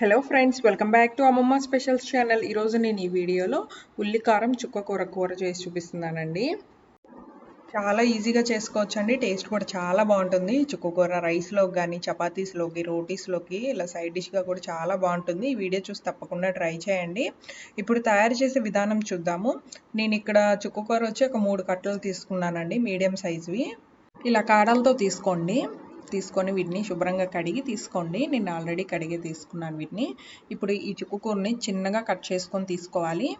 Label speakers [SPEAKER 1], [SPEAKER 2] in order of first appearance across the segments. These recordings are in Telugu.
[SPEAKER 1] Hello friends welcome back to Ammamma specials channel ఈరోజు నేను ఈ వీడియోలో ఉల్లికారం చుక్క కూర కూర చేసి చూపిస్తున్నానండి. చాలా ఈజీగా చేసుకోవచ్చండి. టేస్ట్ కూడా చాలా బాగుంటుంది. చుక్క కూర రైస్లోకి కానీ చపాతీస్లోకి రోటీస్లోకి ఇలా సైడ్ డిష్గా కూడా చాలా బాగుంటుంది. ఈ వీడియో చూసి తప్పకుండా ట్రై చేయండి. ఇప్పుడు తయారు చేసే విధానం చూద్దాము. నేను ఇక్కడ చుక్క కూర వచ్చి ఒక మూడు కట్టలు తీసుకున్నానండి మీడియం సైజువి. ఇలా కాడలతో తీసుకోండి. తీసుకొని వీటిని శుభ్రంగా కడిగి తీసుకోండి. నేను ఆల్రెడీ కడిగి తీసుకున్నాను వీటిని. ఇప్పుడు ఈ చిక్కుకూరని చిన్నగా కట్ చేసుకొని తీసుకోవాలి.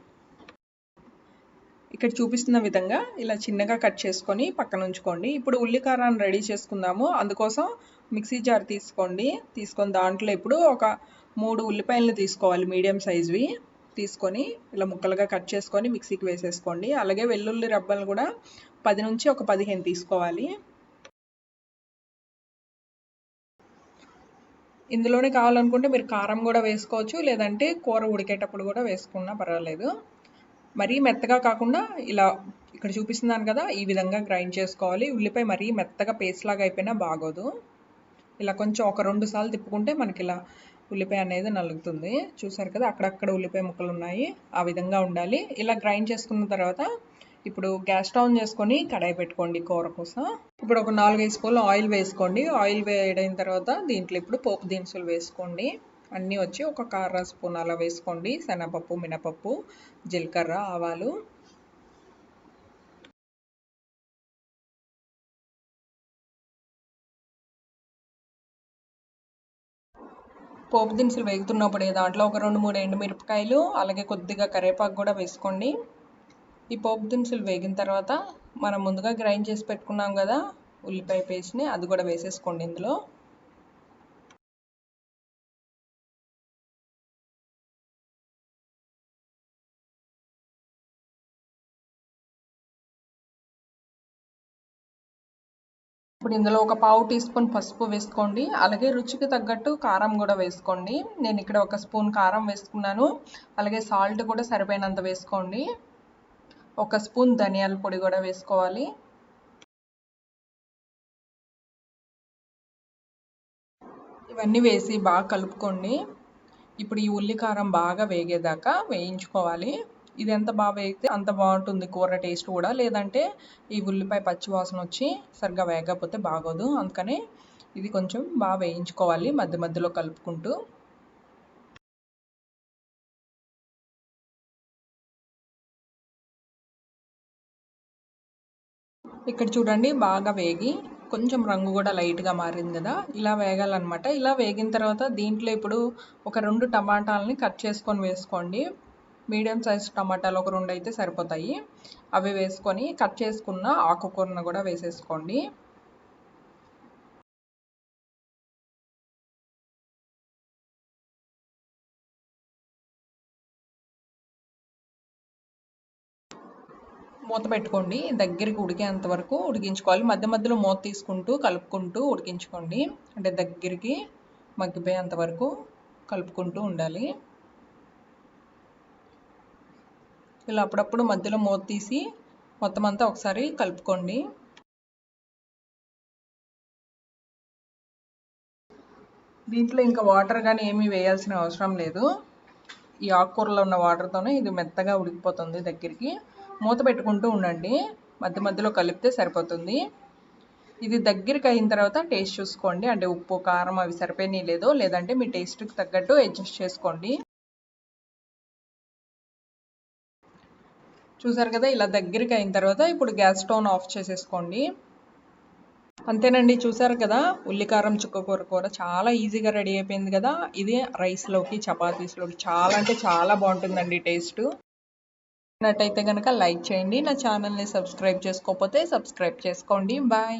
[SPEAKER 1] ఇక్కడ చూపిస్తున్న విధంగా ఇలా చిన్నగా కట్ చేసుకొని పక్కన ఉంచుకోండి. ఇప్పుడు ఉల్లికారాన్ని రెడీ చేసుకుందాము. అందుకోసం మిక్సీ జార్ తీసుకోండి. తీసుకొని దాంట్లో ఇప్పుడు ఒక మూడు ఉల్లిపాయలను తీసుకోవాలి మీడియం సైజువి. తీసుకొని ఇలా ముక్కలుగా కట్ చేసుకొని మిక్సీకి వేసేసుకోండి. అలాగే వెల్లుల్లి రబ్బలు కూడా పది నుంచి ఒక పదిహేను తీసుకోవాలి. ఇందులోనే కావాలనుకుంటే మీరు కారం కూడా వేసుకోవచ్చు లేదంటే కూర ఉడికేటప్పుడు కూడా వేసుకున్నా పర్వాలేదు. మరీ మెత్తగా కాకుండా ఇలా ఇక్కడ చూపిస్తున్నాను కదా ఈ విధంగా గ్రైండ్ చేసుకోవాలి. ఉల్లిపాయ మరీ మెత్తగా పేస్ట్ లాగా అయిపోయినా బాగోదు. ఇలా కొంచెం ఒక రెండు సార్లు తిప్పుకుంటే మనకి ఇలా ఉల్లిపాయ అనేది నలుగుతుంది. చూసారు కదా అక్కడక్కడ ఉల్లిపాయ ముక్కలు ఉన్నాయి. ఆ విధంగా ఉండాలి. ఇలా గ్రైండ్ చేసుకున్న తర్వాత ఇప్పుడు గ్యాస్ స్టవ్ చేసుకొని కడాయి పెట్టుకోండి కూర కోసం. ఇప్పుడు ఒక నాలుగైదు స్పూన్లు ఆయిల్ వేసుకోండి. ఆయిల్ వేయడం తర్వాత దీంట్లో ఇప్పుడు పోపు దినుసులు వేసుకోండి. అన్నీ వచ్చి ఒక కార స్పూన్ అలా వేసుకోండి. శనగపప్పు మినపప్పు జీలకర్ర ఆవాలు. పోపు దినుసులు వేగుతున్నప్పుడు దాంట్లో ఒక రెండు మూడు ఎండుమిరపకాయలు అలాగే కొద్దిగా కరివేపాకు కూడా వేసుకోండి. ఈ పోపు దినుసులు వేగిన తర్వాత మనం ముందుగా గ్రైండ్ చేసి పెట్టుకున్నాం కదా ఉల్లిపాయ పేస్ట్ని అది కూడా వేసేసుకోండి ఇందులో. ఇప్పుడు ఇందులో ఒక పావు టీ స్పూన్ పసుపు వేసుకోండి అలాగే రుచికి తగ్గట్టు కారం కూడా వేసుకోండి. నేను ఇక్కడ ఒక స్పూన్ కారం వేసుకున్నాను అలాగే సాల్ట్ కూడా సరిపోయినంత వేసుకోండి. ఒక స్పూన్ ధనియాల పొడి కూడా వేసుకోవాలి. ఇవన్నీ వేసి బాగా కలుపుకోండి. ఇప్పుడు ఈ ఉల్లి కారం బాగా వేగేదాకా వేయించుకోవాలి. ఇది ఎంత బాగా వేగితే అంత బాగుంటుంది కూర టేస్ట్ కూడా. లేదంటే ఈ ఉల్లిపాయ పచ్చివాసన వచ్చి సరిగ్గా వేగకపోతే బాగోదు. అందుకని ఇది కొంచెం బాగా వేయించుకోవాలి మధ్య మధ్యలో కలుపుకుంటూ. ఇక్కడ చూడండి బాగా వేగి కొంచెం రంగు కూడా లైట్గా మారింది కదా. ఇలా వేగాలన్నమాట. ఇలా వేగిన తర్వాత దీంట్లో ఇప్పుడు ఒక రెండు టమాటాలని కట్ చేసుకొని వేసుకోండి. మీడియం సైజ్ టమాటాలు ఒక రెండు అయితే సరిపోతాయి. అవి వేసుకొని కట్ చేసుకున్న ఆకుకూరను కూడా వేసేసుకోండి. మూత పెట్టుకోండి. దగ్గరికి ఉడికేంత వరకు ఉడికించుకోవాలి. మధ్య మధ్యలో మూత తీసుకుంటూ కలుపుకుంటూ ఉడికించుకోండి. అంటే దగ్గరికి మగ్గిపోయేంత వరకు కలుపుకుంటూ ఉండాలి. ఇలా అప్పుడప్పుడు మధ్యలో మూత తీసి మొత్తం అంతా ఒకసారి కలుపుకోండి. దీంట్లో ఇంకా వాటర్ కానీ ఏమీ వేయాల్సిన అవసరం లేదు. ఈ ఆకుకూరలో ఉన్న వాటర్తోనే ఇది మెత్తగా ఉడికిపోతుంది దగ్గరికి. మూత పెట్టుకుంటూ ఉండండి. మధ్య మధ్యలో కలిపితే సరిపోతుంది. ఇది దగ్గరికి అయిన తర్వాత టేస్ట్ చూసుకోండి. అంటే ఉప్పు కారం అవి సరిపోయినాయి లేదో లేదంటే మీ టేస్ట్కి తగ్గట్టు అడ్జస్ట్ చేసుకోండి. చూసారు కదా ఇలా దగ్గరికి అయిన తర్వాత ఇప్పుడు గ్యాస్ స్టవ్ ఆఫ్ చేసేసుకోండి. అంతేనండి చూసారు కదా ఉల్లికారం చుక్క కూర కూర చాలా ఈజీగా రెడీ అయిపోయింది కదా. ఇది రైస్లోకి చపాతీస్లోకి చాలా అంటే చాలా బాగుంటుందండి టేస్ట్. నట్టయితే కనుక లైక్ చేయండి. నా ఛానల్ని సబ్స్క్రైబ్ చేసుకోకపోతే సబ్స్క్రైబ్ చేసుకోండి. బాయ్.